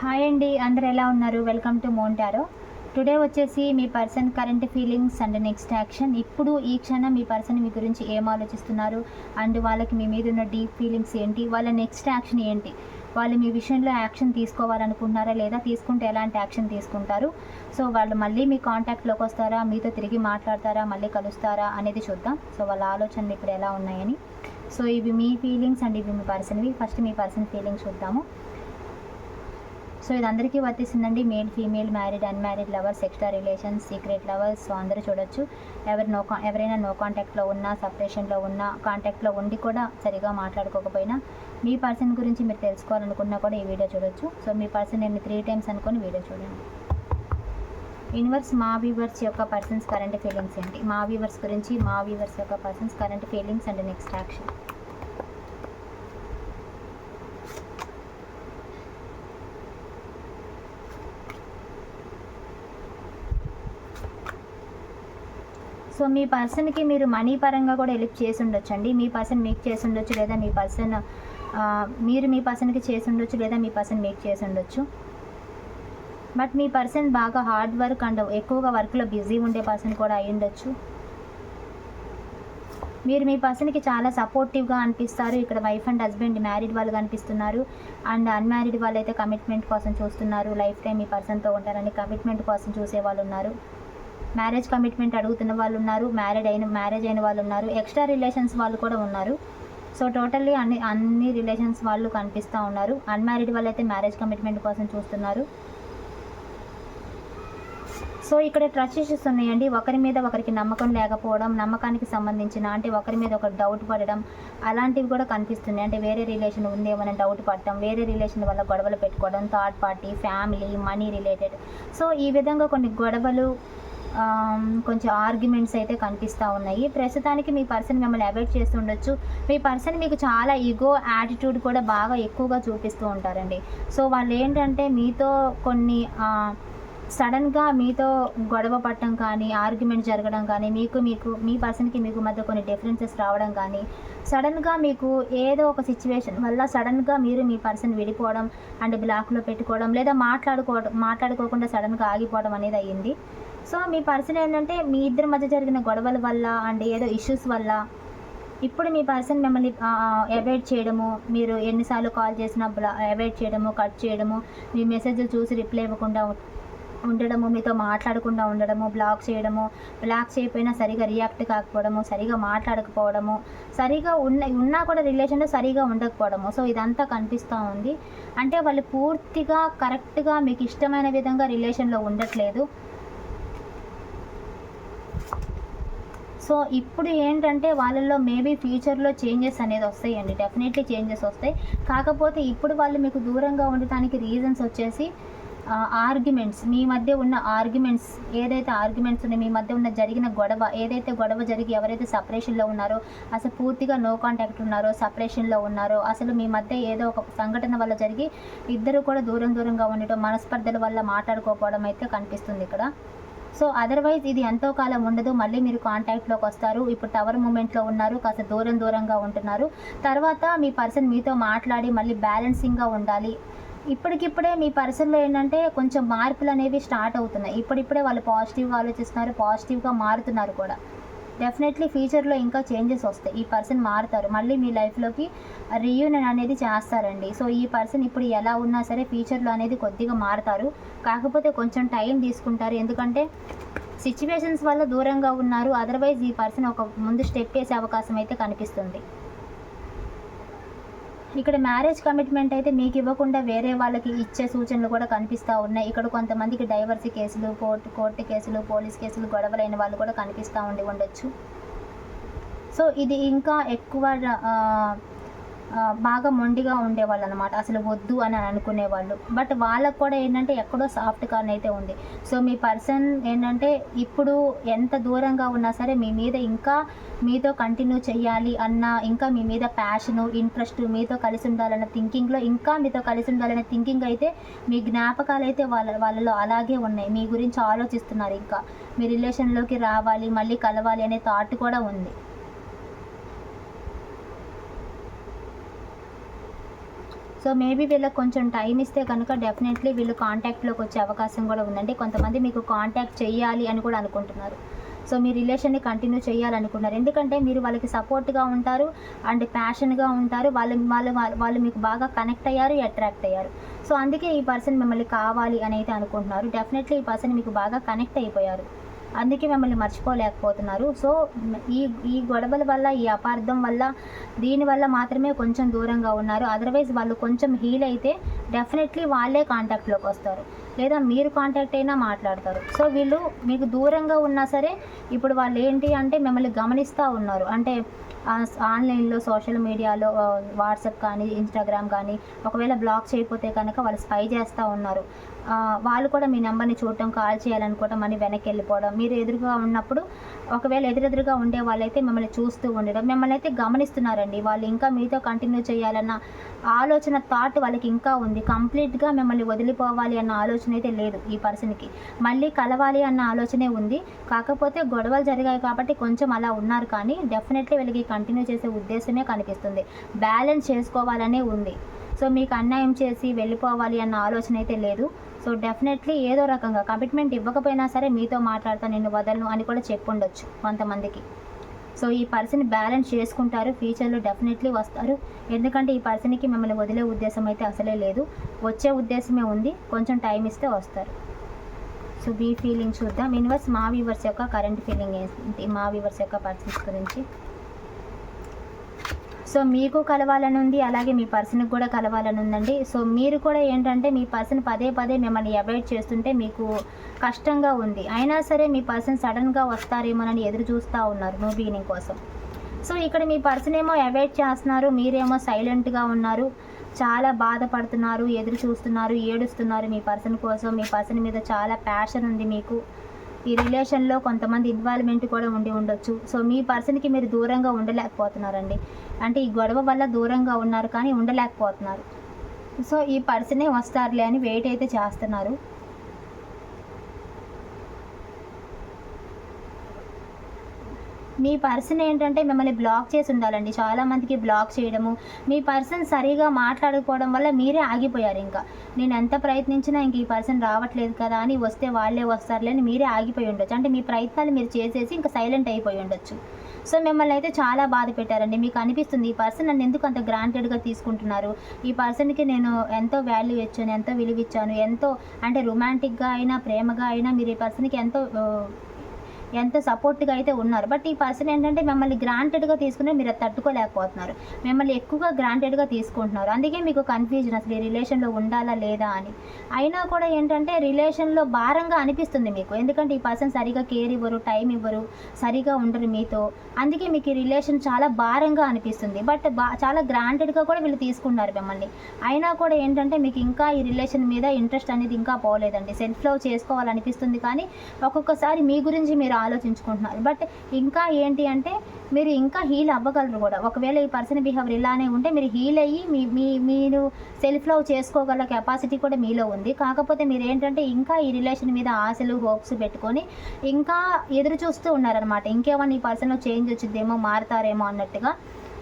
Hi అండి అందరు ఎలా ఉన్నారు? వెల్కమ్ టు మోంటారో టుడే వచ్చేసి మీ person current feelings and next action ఇప్పుడు ఈ క్షణం మీ పర్సన్ మీ గురించి ఏం ఆలోచిస్తున్నారు? అండ్ వాళ్ళకి మీ మీద ఉన్న డీప్ ఫీలింగ్స్ ఏంటి? వాళ్ళ నెక్స్ట్ యాక్షన్ ఏంటి? వాళ్ళు మీ విషయంలో యాక్షన్ తీసుకోవాలనుకుంటున్నారా? లేదా తీసుకుంటే ఎలాంటి యాక్షన్ తీసుకుంటారు? సో వాళ్ళు మళ్ళీ మీ కాంటాక్ట్లోకి వస్తారా? మీతో తిరిగి మాట్లాడతారా? మళ్ళీ కలుస్తారా? అనేది చూద్దాం. సో వాళ్ళ ఆలోచనలు ఇప్పుడు ఎలా ఉన్నాయని. సో ఇవి మీ ఫీలింగ్స్ అండ్ ఇవి మీ పర్సన్వి ఫస్ట్ మీ పర్సన్ ఫీలింగ్స్ చూద్దాము. సో ఇది అందరికీ వర్తిస్తుందండి male female married unmarried lovers extra relations secret lovers. So అందరూ చూడొచ్చు. ఎవరు నో కా- ఎవరైనా నో కాంటాక్ట్లో ఉన్నా సపరేషన్లో ఉన్నా కాంటాక్ట్లో ఉండి కూడా సరిగా మాట్లాడుకోకపోయినా మీ పర్సన్ గురించి మీరు తెలుసుకోవాలనుకున్నా కూడా ఈ వీడియో చూడొచ్చు. సో మీ పర్సన్ నేను త్రీ టైమ్స్ అనుకొని వీడియో చూడండి. యూనివర్స్ మా వ్యూవర్స్ యొక్క పర్సన్స్ కరెంట్ ఫీలింగ్స్ ఏంటి? మా వ్యూవర్స్ గురించి మా వ్యూవర్స్ యొక్క persons current feelings and next action so మీ పర్సన్కి మీరు మనీ పరంగా కూడా హెల్ప్ చేసి ఉండొచ్చు అండి మీ పర్సన్ మీకు చేసి ఉండొచ్చు లేదా మీ పర్సన్ మీరు మీ పర్సన్కి చేసి ఉండొచ్చు లేదా మీ పర్సన్ మీకు చేసి ఉండొచ్చు. బట్ మీ పర్సన్ బాగా హార్డ్ వర్క్ అండ్ ఎక్కువగా వర్క్లో బిజీ ఉండే పర్సన్ కూడా అయి ఉండొచ్చు. మీరు మీ పర్సన్కి చాలా సపోర్టివ్గా అనిపిస్తారు. ఇక్కడ వైఫ్ అండ్ హస్బెండ్ మ్యారీడ్ వాళ్ళు కనిపిస్తున్నారు. అండ్ అన్మ్యారీడ్ వాళ్ళు అయితే కమిట్మెంట్ కోసం చూస్తున్నారు. లైఫ్ టైం మీ పర్సన్తో ఉంటారని కమిట్మెంట్ కోసం చూసే వాళ్ళు ఉన్నారు. మ్యారేజ్ కమిట్మెంట్ అడుగుతున్న వాళ్ళు ఉన్నారు మ్యారేడ్ అయిన మ్యారేజ్ అయిన వాళ్ళు ఉన్నారు ఎక్స్ట్రా రిలేషన్స్ వాళ్ళు కూడా ఉన్నారు. సో టోటల్లీ అన్ని అన్ని రిలేషన్స్ వాళ్ళు కనిపిస్తూ ఉన్నారు. అన్మ్యారీడ్ వాళ్ళు అయితే మ్యారేజ్ కమిట్మెంట్ కోసం చూస్తున్నారు. సో ఇక్కడ ట్రస్ట్ ఇష్యూస్ ఉన్నాయండి. ఒకరి మీద ఒకరికి నమ్మకం లేకపోవడం నమ్మకానికి సంబంధించిన అంటే ఒకరి మీద ఒకరు డౌట్ పడడం అలాంటివి కూడా కనిపిస్తున్నాయి. అంటే వేరే రిలేషన్ ఉందేమని డౌట్ పడటం వేరే రిలేషన్ వల్ల గొడవలు పెట్టుకోవడం third party family money related. So ఈ విధంగా కొన్ని గొడవలు కొంచెం ఆర్గ్యుమెంట్స్ అయితే కనిపిస్తూ ఉన్నాయి. ప్రస్తుతానికి మీ పర్సన్ మిమ్మల్ని అవాయిడ్ చేస్తూ ఉండొచ్చు. మీ పర్సన్ మీకు చాలా ఈగో యాటిట్యూడ్ కూడా బాగా ఎక్కువగా చూపిస్తూ ఉంటారండి. సో వాళ్ళు ఏంటంటే మీతో కొన్ని సడన్గా మీతో గొడవ పట్టడం కానీ ఆర్గ్యుమెంట్ జరగడం కానీ మీకు మీకు మీ పర్సన్కి మీకు మధ్య కొన్ని డిఫరెన్సెస్ రావడం కానీ సడన్గా మీకు ఏదో ఒక సిచ్యువేషన్ వల్ల సడన్గా మీరు మీ పర్సన్ విడిపోవడం అండ్ బ్లాక్లో పెట్టుకోవడం లేదా మాట్లాడుకోవడం మాట్లాడుకోకుండా సడన్గా ఆగిపోవడం అనేది అయ్యింది. సో మీ పర్సన్ ఏంటంటే మీ ఇద్దరి మధ్య జరిగిన గొడవల వల్ల అండ్ ఏదో ఇష్యూస్ వల్ల ఇప్పుడు మీ పర్సన్ మిమ్మల్ని అవాయిడ్ చేయడము మీరు ఎన్నిసార్లు కాల్ చేసినా బ్లా అవాయిడ్ చేయడము కట్ చేయడము మీ మెసేజ్లు చూసి రిప్లై ఇవ్వకుండా ఉండడము మీతో మాట్లాడకుండా ఉండడము బ్లాక్ చేయడము బ్లాక్ చేయకపోయినా సరిగా రియాక్ట్ కాకపోవడము సరిగా మాట్లాడకపోవడము సరిగా ఉన్న ఉన్నా కూడా రిలేషన్లో సరిగా ఉండకపోవడము. సో ఇదంతా కనిపిస్తూ ఉంది. అంటే వాళ్ళు పూర్తిగా కరెక్ట్గా మీకు ఇష్టమైన విధంగా రిలేషన్లో ఉండట్లేదు. సో ఇప్పుడు ఏంటంటే వాళ్ళల్లో మేబీ ఫ్యూచర్లో చేంజెస్ అనేది వస్తాయండి. డెఫినెట్లీ చేంజెస్ వస్తాయి. కాకపోతే ఇప్పుడు వాళ్ళు మీకు దూరంగా ఉండటానికి రీజన్స్ వచ్చేసి ఆర్గ్యుమెంట్స్. మీ మధ్య ఉన్న ఆర్గ్యుమెంట్స్ ఏదైతే ఆర్గ్యుమెంట్స్ ఉన్నాయి మీ మధ్య ఉన్న జరిగిన గొడవ ఏదైతే గొడవ జరిగి ఎవరైతే సపరేషన్లో ఉన్నారో అసలు పూర్తిగా నో కాంటాక్ట్ ఉన్నారో సపరేషన్లో ఉన్నారో అసలు మీ మధ్య ఏదో ఒక సంఘటన వల్ల జరిగి ఇద్దరు కూడా దూరం దూరంగా ఉండటం మనస్పర్ధల వల్ల మాట్లాడుకోకపోవడం అయితే కనిపిస్తుంది ఇక్కడ. సో అదర్వైజ్ ఇది ఎంతో కాలం ఉండదు. మళ్ళీ మీరు కాంటాక్ట్లోకి వస్తారు. ఇప్పుడు టవర్ మూమెంట్లో ఉన్నారు. కాస్త దూరం దూరంగా ఉంటున్నారు. తర్వాత మీ పర్సన్ మీతో మాట్లాడి మళ్ళీ బ్యాలెన్సింగ్గా ఉండాలి. ఇప్పటికిప్పుడే మీ పర్సన్లో ఏంటంటే కొంచెం మార్పులు అనేవి స్టార్ట్ అవుతున్నాయి. ఇప్పుడిప్పుడే వాళ్ళు పాజిటివ్గా ఆలోచిస్తున్నారు. పాజిటివ్గా మారుతున్నారు కూడా. డెఫినెట్లీ ఫ్యూచర్లో ఇంకా చేంజెస్ వస్తాయి. ఈ పర్సన్ మారుతారు. మళ్ళీ మీ లైఫ్లోకి రీయూనియన్ అనేది చేస్తారండి. సో ఈ పర్సన్ ఇప్పుడు ఎలా ఉన్నా సరే ఫ్యూచర్లో అనేది కొద్దిగా మారుతారు. కాకపోతే కొంచెం టైం తీసుకుంటారు. ఎందుకంటే సిచ్యువేషన్స్ వల్ల దూరంగా ఉన్నారు. అదర్వైజ్ ఈ పర్సన్ ఒక ముందు స్టెప్ వేసే అవకాశం అయితే కనిపిస్తుంది. ఇక్కడ మ్యారేజ్ కమిట్మెంట్ అయితే మీకు ఇవ్వకుండా వేరే వాళ్ళకి ఇచ్చే సూచనలు కూడా కనిపిస్తూ ఉన్నాయి. ఇక్కడ కొంతమందికి డైవర్సీ కేసులు కోర్టు కోర్టు కేసులు పోలీస్ కేసులు గొడవలైన వాళ్ళు కూడా కనిపిస్తూ ఉండి ఉండొచ్చు. సో ఇది ఇంకా ఎక్కువ బాగా మొండిగా ఉండేవాళ్ళు అనమాట అసలు వద్దు అని అనుకునేవాళ్ళు. బట్ వాళ్ళకు కూడా ఏంటంటే ఎక్కడో సాఫ్ట్ కార్న్ అయితే ఉంది. సో మీ పర్సన్ ఏంటంటే ఇప్పుడు ఎంత దూరంగా ఉన్నా సరే మీ మీద ఇంకా మీతో కంటిన్యూ చేయాలి అన్న ఇంకా మీ మీద ప్యాషను ఇంట్రెస్ట్ మీతో కలిసి ఉండాలన్న థింకింగ్లో ఇంకా మీతో కలిసి ఉండాలనే థింకింగ్ అయితే మీ జ్ఞాపకాలు అయితే వాళ్ళ వాళ్ళలో అలాగే ఉన్నాయి. మీ గురించి ఆలోచిస్తున్నారు ఇంకా. మీ రిలేషన్లోకి రావాలి మళ్ళీ కలవాలి అనే థాట్ కూడా ఉంది. సో మేబీ వీళ్ళకి కొంచెం టైం ఇస్తే కనుక డెఫినెట్లీ వీళ్ళు కాంటాక్ట్లోకి వచ్చే అవకాశం కూడా ఉందండి. కొంతమంది మీకు కాంటాక్ట్ చేయాలి అని కూడా అనుకుంటున్నారు. సో మీ రిలేషన్ని కంటిన్యూ చేయాలనుకున్నారు ఎందుకంటే మీరు వాళ్ళకి సపోర్ట్గా ఉంటారు అండ్ ప్యాషన్గా ఉంటారు. వాళ్ళు వాళ్ళు వాళ్ళు మీకు బాగా కనెక్ట్ అయ్యారు అట్రాక్ట్ అయ్యారు. సో అందుకే ఈ పర్సన్ మిమ్మల్ని కావాలి అని అయితే అనుకుంటున్నారు. డెఫినెట్లీ ఈ పర్సన్ మీకు బాగా కనెక్ట్ అయిపోయారు. అందుకే మిమ్మల్ని మర్చిపోలేకపోతున్నారు. సో ఈ ఈ గొడవల వల్ల ఈ అపార్థం వల్ల దీనివల్ల మాత్రమే కొంచెం దూరంగా ఉన్నారు. అదర్వైజ్ వాళ్ళు కొంచెం హీల్ అయితే డెఫినెట్లీ వాళ్ళే కాంటాక్ట్లోకి వస్తారు. లేదా మీరు కాంటాక్ట్ అయినా మాట్లాడతారు. సో వీళ్ళు మీకు దూరంగా ఉన్నా సరే ఇప్పుడు వాళ్ళు ఏంటి అంటే మిమ్మల్ని గమనిస్తూ ఉన్నారు. అంటే ఆన్లైన్లో సోషల్ మీడియాలో వాట్సాప్ కానీ ఇన్స్టాగ్రామ్ కానీ ఒకవేళ బ్లాక్ చేయకపోతే కనుక వాళ్ళు స్పై చేస్తూ ఉన్నారు. వాళ్ళు కూడా మీ నెంబర్ని చూడటం కాల్ చేయాలనుకోవటం అని వెనక్కి వెళ్ళిపోవడం మీరు ఎదురుగా ఉన్నప్పుడు ఒకవేళ ఎదురెదురుగా ఉండే వాళ్ళైతే మిమ్మల్ని చూస్తూ ఉండడం. మిమ్మల్ని అయితే గమనిస్తున్నారండి. వాళ్ళు ఇంకా మీతో కంటిన్యూ చేయాలన్న ఆలోచన థాట్ వాళ్ళకి ఇంకా ఉంది. కంప్లీట్గా మిమ్మల్ని వదిలిపోవాలి అన్న ఆలోచన అయితే లేదు ఈ పర్సన్కి. మళ్ళీ కలవాలి అన్న ఆలోచనే ఉంది. కాకపోతే గొడవలు జరిగాయి కాబట్టి కొంచెం అలా ఉన్నారు కానీ డెఫినెట్లీ వీళ్ళకి కంటిన్యూ చేసే ఉద్దేశమే కనిపిస్తుంది. బ్యాలెన్స్ చేసుకోవాలనే ఉంది. సో మీకు అన్యాయం చేసి వెళ్ళిపోవాలి అన్న ఆలోచన అయితే లేదు. సో డెఫినెట్లీ ఏదో రకంగా కమిట్మెంట్ ఇవ్వకపోయినా సరే మీతో మాట్లాడతా నేను వదలను అని కూడా చెప్పుండొచ్చు కొంతమందికి. సో ఈ పర్సన్ బ్యాలెన్స్ చేసుకుంటారు. ఫ్యూచర్లో డెఫినెట్లీ వస్తారు. ఎందుకంటే ఈ పర్సన్కి మిమ్మల్ని వదిలే ఉద్దేశం అయితే అసలే లేదు. వచ్చే ఉద్దేశమే ఉంది. కొంచెం టైం ఇస్తే వస్తారు. సో మీ ఫీలింగ్ చూద్దాం. ఇన్వర్స్ మా వ్యూవర్స్ యొక్క కరెంట్ ఫీలింగ్ ఏంటి? మా వ్యూవర్స్ యొక్క పర్సన్స్ గురించి. సో మీకు కలవాలని ఉంది అలాగే మీ పర్సన్కి కూడా కలవాలని ఉందండి సో మీరు కూడా ఏంటంటే మీ పర్సన్ పదే పదే మిమ్మల్ని అవాయిడ్ చేస్తుంటే మీకు కష్టంగా ఉంది. అయినా సరే మీ పర్సన్ సడన్గా వస్తారేమోనని ఎదురు చూస్తూ ఉన్నారు న్యూ బిగినింగ్ కోసం. సో ఇక్కడ మీ పర్సన్ ఏమో అవాయిడ్ చేస్తున్నారు మీరేమో సైలెంట్గా ఉన్నారు చాలా బాధపడుతున్నారు ఎదురు చూస్తున్నారు ఏడుస్తున్నారు మీ పర్సన్ కోసం. మీ పర్సన్ మీద చాలా ప్యాషన్ ఉంది మీకు. ఈ రిలేషన్లో కొంతమంది ఇన్వాల్వ్మెంట్ కూడా ఉండి ఉండొచ్చు. సో మీ పర్సన్కి మీరు దూరంగా ఉండలేకపోతున్నారండి. అంటే ఈ గొడవ వల్ల దూరంగా ఉన్నారు కానీ ఉండలేకపోతున్నారు. సో ఈ పర్సనే వస్తారులే అని వెయిట్ అయితే చేస్తున్నారు. మీ పర్సన్ ఏంటంటే మిమ్మల్ని బ్లాక్ చేసి ఉండాలండి. చాలా మందికి బ్లాక్ చేయడము మీ పర్సన్ సరిగా మాట్లాడకపోవడం వల్ల మీరే ఆగిపోయారు ఇంకా. నేను ఎంత ప్రయత్నించినా ఇంక ఈ పర్సన్ రావట్లేదు కదా అని వస్తే వాళ్ళే వస్తారులే అని మీరే ఆగిపోయి ఉండొచ్చు. అంటే మీ ప్రయత్నాలు మీరు చేసేసి ఇంకా సైలెంట్ అయిపోయి ఉండొచ్చు. సో మిమ్మల్ని అయితే చాలా బాధ పెట్టారండి. మీకు అనిపిస్తుంది ఈ పర్సన్ నన్ను ఎందుకు అంత గ్రాంటెడ్గా తీసుకుంటున్నారు? ఈ పర్సన్కి నేను ఎంతో వాల్యూ ఇచ్చాను ఎంతో విలువ ఇచ్చాను ఎంతో అంటే రొమాంటిక్గా అయినా ప్రేమగా అయినా మీరు ఈ పర్సన్కి ఎంతో ఎంత సపోర్ట్గా అయితే ఉన్నారు. బట్ ఈ పర్సన్ ఏంటంటే మిమ్మల్ని గ్రాంటెడ్గా తీసుకుని మీరు అది తట్టుకోలేకపోతున్నారు. మిమ్మల్ని ఎక్కువగా గ్రాంటెడ్గా తీసుకుంటున్నారు. అందుకే మీకు కన్ఫ్యూజన్ అసలు ఈ రిలేషన్లో ఉండాలా లేదా అని. అయినా కూడా ఏంటంటే రిలేషన్లో భారంగా అనిపిస్తుంది మీకు. ఎందుకంటే ఈ పర్సన్ సరిగా కేర్ ఇవ్వరు టైం ఇవ్వరు సరిగా ఉండరు మీతో. అందుకే మీకు ఈ రిలేషన్ చాలా భారంగా అనిపిస్తుంది. బట్ బా చాలా గ్రాంటెడ్గా కూడా వీళ్ళు తీసుకున్నారు మిమ్మల్ని. అయినా కూడా ఏంటంటే మీకు ఇంకా ఈ రిలేషన్ మీద ఇంట్రెస్ట్ అనేది ఇంకా పోలేదండి. సెల్ఫ్ లవ్ చేసుకోవాలనిపిస్తుంది కానీ ఒక్కొక్కసారి మీ గురించి మీరు ఆలోచించుకుంటున్నారు. బట్ ఇంకా ఏంటి అంటే మీరు ఇంకా హీల్ అవ్వగలరు కూడా. ఒకవేళ ఈ పర్సన్ బిహేవియర్ ఇలానే ఉంటే మీరు హీల్ అయ్యి మీ మీ మీరు సెల్ఫ్ లవ్ చేసుకోగల కెపాసిటీ కూడా మీలో ఉంది. కాకపోతే మీరు ఏంటంటే ఇంకా ఈ రిలేషన్ మీద ఆశలు హోప్స్ పెట్టుకొని ఇంకా ఎదురు చూస్తూ ఉన్నారనమాట ఇంకేమన్నా ఈ పర్సన్లో చేంజ్ వచ్చిందేమో మారుతారేమో అన్నట్టుగా.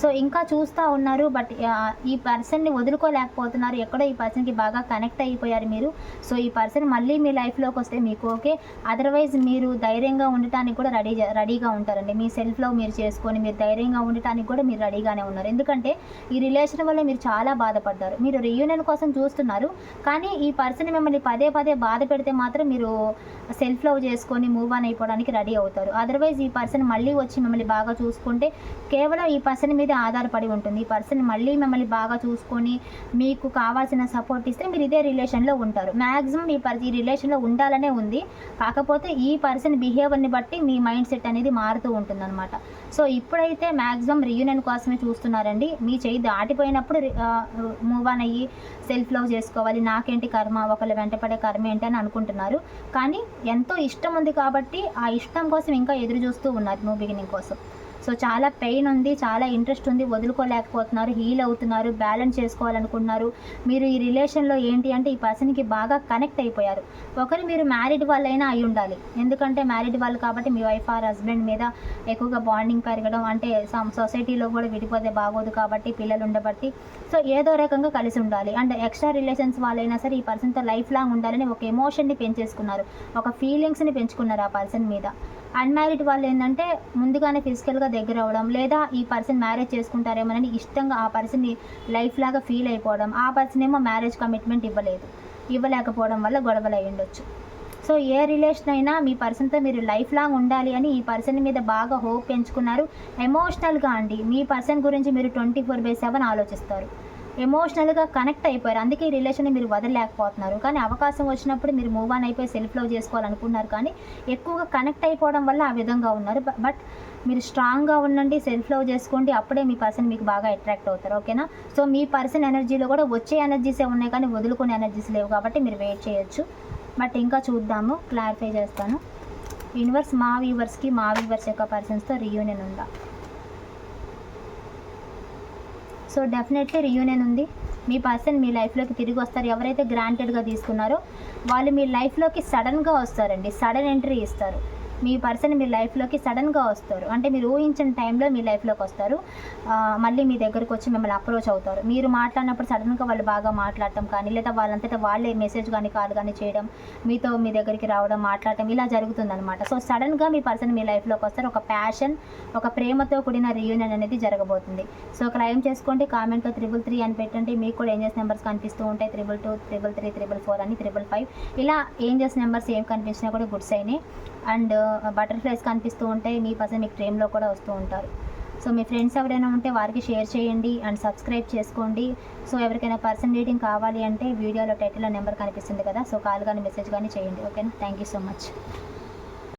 సో ఇంకా చూస్తూ ఉన్నారు బట్ ఈ పర్సన్ని వదులుకోలేకపోతున్నారు. ఎక్కడో ఈ పర్సన్కి బాగా కనెక్ట్ అయిపోయారు మీరు. సో ఈ పర్సన్ మళ్ళీ మీ లైఫ్లోకి వస్తే మీకు ఓకే. అదర్వైజ్ మీరు ధైర్యంగా ఉండటానికి కూడా రెడీ రెడీగా ఉంటారండి. మీ సెల్ఫ్లో మీరు చేసుకొని మీరు ధైర్యంగా ఉండటానికి కూడా మీరు రెడీగానే ఉన్నారు. ఎందుకంటే ఈ రిలేషన్ వల్ల మీరు చాలా బాధపడ్డారు. మీరు రియూనియన్ కోసం చూస్తున్నారు. కానీ ఈ పర్సన్ మిమ్మల్ని పదే పదే బాధ పెడితే మాత్రం మీరు సెల్ఫ్ లవ్ చేసుకొని మూవ్ ఆన్ అయిపోవడానికి రెడీ అవుతారు. అదర్వైజ్ ఈ పర్సన్ మళ్ళీ వచ్చి మిమ్మల్ని బాగా చూసుకుంటే కేవలం ఈ పర్సన్ మీద ఆధారపడి ఉంటుంది. ఈ పర్సన్ మళ్ళీ మిమ్మల్ని బాగా చూసుకొని మీకు కావాల్సిన సపోర్ట్ ఇస్తే మీరు ఇదే రిలేషన్లో ఉంటారు. మ్యాక్సిమం ఈ పర్ ఈ రిలేషన్లో ఉండాలనే ఉంది. కాకపోతే ఈ పర్సన్ బిహేవియర్ని బట్టి మీ మైండ్ సెట్ అనేది మారుతూ ఉంటుందన్నమాట. సో ఇప్పుడైతే మ్యాక్సిమం రియూనియన్ కోసమే చూస్తున్నారండి. మీ చేయి దాటిపోయినప్పుడు మూవ్ ఆన్ అయ్యి సెల్ఫ్ లవ్ చేసుకోవాలి. నాకేంటి కర్మ? ఒకళ్ళు వెంటపడే కర్మ ఏంటి అని అనుకుంటున్నారు. కానీ ఎంతో ఇష్టం ఉంది కాబట్టి ఆ ఇష్టం కోసం ఇంకా ఎదురు చూస్తూ ఉన్నారు. మూవ్ బిగినింగ్ కోసం. సో చాలా పెయిన్ ఉంది చాలా ఇంట్రెస్ట్ ఉంది వదులుకోలేకపోతున్నారు హీల్ అవుతున్నారు బ్యాలెన్స్ చేసుకోవాలనుకుంటున్నారు. మీరు ఈ రిలేషన్లో ఏంటి అంటే ఈ పర్సన్కి బాగా కనెక్ట్ అయిపోయారు. ఒకరు మీరు మ్యారీడ్ వాళ్ళైనా అయి ఉండాలి. ఎందుకంటే మ్యారీడ్ వాళ్ళు కాబట్టి మీ వైఫ్ ఆర్ హస్బెండ్ మీద ఎక్కువగా బాండింగ్ పెరగడం అంటే సమ్ సొసైటీలో కూడా విడిపోతే బాగోదు కాబట్టి పిల్లలు ఉండబట్టి. సో ఏదో రకంగా కలిసి ఉండాలి. అండ్ ఎక్స్ట్రా రిలేషన్స్ వాళ్ళైనా సరే ఈ పర్సన్తో లైఫ్ లాంగ్ ఉండాలని ఒక ఎమోషన్ని పెంచేసుకున్నారు. ఒక ఫీలింగ్స్ని పెంచుకున్నారు ఆ పర్సన్ మీద. అన్మ్యారీడ్ వాళ్ళు ఏంటంటే ముందుగానే ఫిజికల్గా దగ్గర అవ్వడం లేదా ఈ పర్సన్ మ్యారేజ్ చేసుకుంటారేమోనని ఇష్టంగా ఆ పర్సన్ని లైఫ్ లాగా ఫీల్ అయిపోవడం ఆ పర్సన్ ఏమో మ్యారేజ్ కమిట్మెంట్ ఇవ్వలేదు ఇవ్వలేకపోవడం వల్ల గొడవలు అయి ఉండొచ్చు. సో ఏ రిలేషన్ అయినా మీ పర్సన్తో మీరు లైఫ్ లాంగ్ ఉండాలి అని ఈ పర్సన్ మీద బాగా హోప్ పెంచుకున్నారు. ఎమోషనల్గా అండి మీ పర్సన్ గురించి మీరు ట్వంటీ ఫోర్ బై సెవెన్ ఆలోచిస్తారు. ఎమోషనల్గా కనెక్ట్ అయిపోయారు. అందుకే ఈ రిలేషన్ని మీరు వదలలేకపోతున్నారు. కానీ అవకాశం వచ్చినప్పుడు మీరు మూవ్ ఆన్ అయిపోయి సెల్ఫ్ లవ్ చేసుకోవాలనుకున్నారు కానీ ఎక్కువగా కనెక్ట్ అయిపోవడం వల్ల ఆ విధంగా ఉన్నారు. బట్ మీరు స్ట్రాంగ్గా ఉండండి సెల్ఫ్ లవ్ చేసుకోండి. అప్పుడే మీ పర్సన్ మీకు బాగా అట్రాక్ట్ అవుతారు. ఓకేనా సో మీ పర్సన్ ఎనర్జీలో కూడా వచ్చే ఎనర్జీసే ఉన్నాయి కానీ వదులుకునే ఎనర్జీస్ లేవు కాబట్టి మీరు వెయిట్ చేయొచ్చు. బట్ ఇంకా చూద్దాము. క్లారిఫై చేస్తాను. యూనివర్స్ మా వ్యూవర్స్కి మా వ్యూవర్స్ యొక్క పర్సన్స్తో రీయూనియన్ ఉందా? సో డెఫినెట్లీ రియూనియన్ ఉంది. మీ పర్సన్ మీ లైఫ్లోకి తిరిగి వస్తారు. ఎవరైతే గ్రాంటెడ్గా తీసుకున్నారో వాళ్ళు మీ లైఫ్లోకి సడన్గా వస్తారండి. సడన్ ఎంట్రీ ఇస్తారు. మీ పర్సన్ మీ లైఫ్లోకి సడన్గా వస్తారు. అంటే మీరు ఊహించిన టైంలో మీ లైఫ్లోకి వస్తారు. మళ్ళీ మీ దగ్గరకు వచ్చి మిమ్మల్ని అప్రోచ్ అవుతారు. మీరు మాట్లాడినప్పుడు సడన్గా వాళ్ళు బాగా మాట్లాడటం కానీ లేదా వాళ్ళంతటా వాళ్ళే మెసేజ్ కానీ కాల్ కానీ చేయడం మీతో మీ దగ్గరికి రావడం మాట్లాడటం ఇలా జరుగుతుందనమాట సో సడన్గా మీ పర్సన్ మీ లైఫ్లోకి వస్తారు. ఒక ప్యాషన్ ఒక ప్రేమతో కూడిన రీయూనియన్ అనేది జరగబోతుంది. సో క్లైమ్ చేసుకోండి. కామెంట్లో త్రిబుల్ త్రీ అని పెట్టండి. మీకు కూడా ఏంజెస్ నెంబర్స్ కనిపిస్తూ ఉంటాయి. Triple two triple three triple four అని త్రిబుల్ ఫైవ్. ఇలా ఏంజెస్ నెంబర్స్ ఏం కనిపించినా కూడా గుడ్స్ అయినాయి అండ్ బటర్ఫ్లైస్ కనిపిస్తూ ఉంటాయి మీ పర్సన్ మీకు ట్రేమ్లో కూడా వస్తూ ఉంటారు. సో మీ ఫ్రెండ్స్ ఎవరైనా ఉంటే వారికి షేర్ చేయండి అండ్ సబ్స్క్రైబ్ చేసుకోండి. సో ఎవరికైనా పర్సన్ రీడింగ్ కావాలి అంటే వీడియోలో టైటిల్లో నెంబర్ కనిపిస్తుంది కదా సో కాల్ కానీ మెసేజ్ కానీ చేయండి. ఓకేనా? Thank you so much.